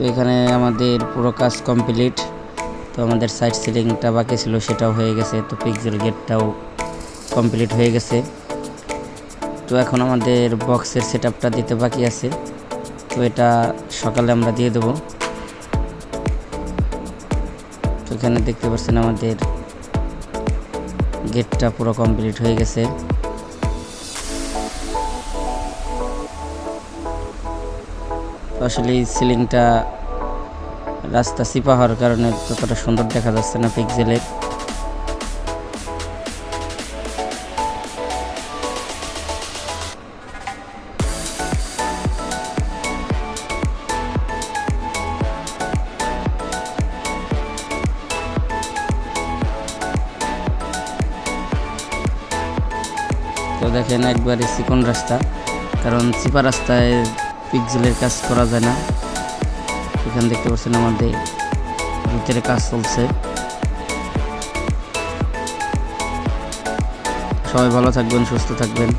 তো এখানে আমাদের পুরো কাজ কমপ্লিট তো আমাদের সাইড সিলিংটা বাকি ছিল, সেটাও হয়ে গেছে। তো পিক্সেল গেটটাও কমপ্লিট হয়ে গেছে। তো এখন আমাদের বক্সের সেট দিতে বাকি আছে। তো এটা সকালে আমরা দিয়ে দেবো। তো এখানে দেখতে পাচ্ছেন আমাদের গেটটা পুরো কমপ্লিট হয়ে গেছে। আসলে এই সিলিংটা রাস্তা চিপা হওয়ার কারণে ততটা সুন্দর দেখা যাচ্ছে না পিক্সেলের তো দেখেন একবারে চিকন রাস্তা, কারণ চিপা রাস্তায় পিক্সেলের কাজ করা যায় না। এখানে দেখতে পাচ্ছেন আমাদের ভিতরে কাজ চলছে। সবাই ভালো থাকবেন, সুস্থ থাকবেন।